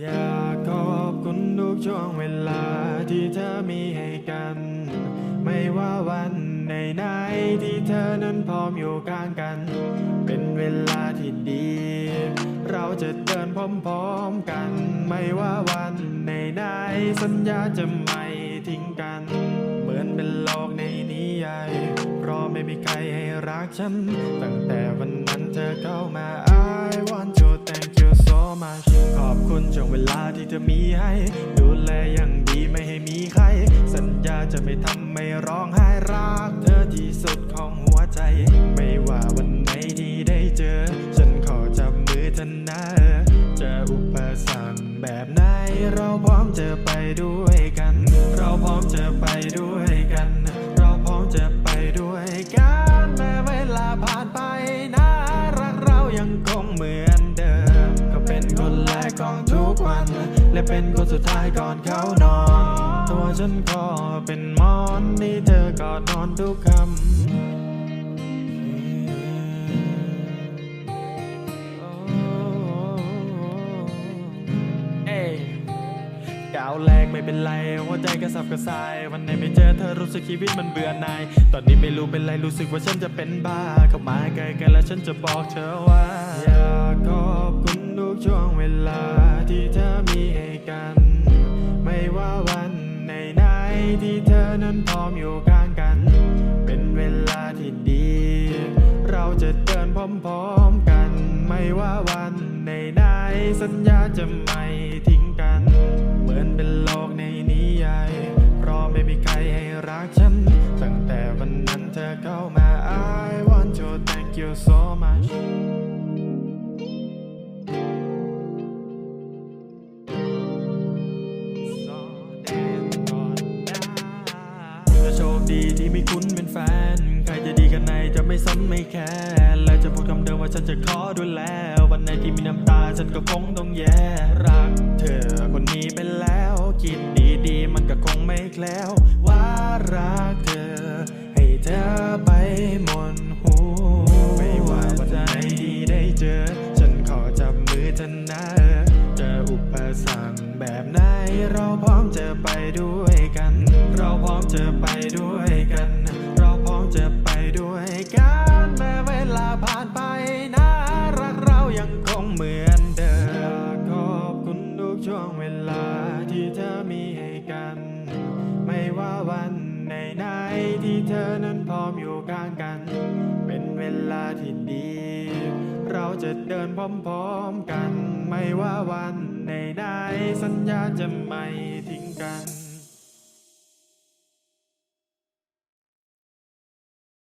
อยากขอบคุณทุกช่วงเวลาที่เธอมีให้กัน ไม่ว่าวันไหนๆที่เธอนั้นพร้อมอยู่ข้างกัน เป็นเวลาที่ดี เราจะเดินพร้อมๆกัน ไม่ว่าวันไหนๆสัญญาจะไม่ทิ้งกัน เหมือนเป็นโลกในนิยายเพราะไม่มีใครให้รักฉัน ตั้งแต่วันนั้นเธอเข้ามา I want คุณช่วงเวลาที่เธอมีให้ ดูแลอย่างดีไม่ให้มีใคร สัญญาจะไม่ทำไม่ร้องไห้รัก เธอที่สุดของหัวใจ ไม่ว่าวันไหนที่ได้เจอ ฉันขอจับมือเธอนะจออุปสรรคแบบไหน เราพร้อมจะไปด้วยกัน เราพร้อมจะไปด้วยกัน องทุกวัน และเป็นคนสุดท้ายก่อนเขานอน ตัวฉันก็เป็นหมอนที่เธอกอดนอนทุกคำเอ้ยก้าวแรกไม่เป็นไรหัวใจกระสับกระส่าย วันไหนไม่เจอเธอรู้สึกชีวิตมันเบื่อหน่าย ตอนนี้ไม่รู้เป็นไรรู้สึกว่าฉันจะเป็นบ้า เข้ามาใกล้กันแล้วฉันจะบอกเธอว่า อยากขอบคุณทุกช่วงเวลา อนพร้อมอยู่ข้างกัน เป็นเวลาที่ดี เราจะเดินพร้อมๆกัน ไม่ว่าวันไหนๆสัญญาจะไม่ทิ้งกัน เหมือนเป็นโลกในนิยายเพราะไม่มีใครให้รักฉัน ตั้งแต่วันนั้นเธอเข้ามา I want to thank you so much ที่มีคุณเป็นแฟน ใครจะดีกันไหนจะไม่สนไม่แคร์และจะพูดคำเดิมว่าฉันจะขอดูแล วันไหนที่มีน้ำตาฉันก็คงต้องแย่รักเธอคนนี้ไปแล้ว คิดดีๆมันก็คงไม่แคล้วว่ารักเธอ ให้เธอไปหมดหูไม่ว่าวันไหนที่ได้เจอ ฉันขอจับมือเธอนะเจออุปสรรคแบบไหนเราพร้อมจะไปด้วยกัน เราพร้อมจะไปด้วย ทุกช่วงเวลาที่เธอมีให้กัน ไม่ว่าวันไหนๆที่เธอนั้นพร้อมอยู่ข้างกัน เป็นเวลาที่ดี เราจะเดินพร้อมๆกัน ไม่ว่าวันไหนๆสัญญาจะไม่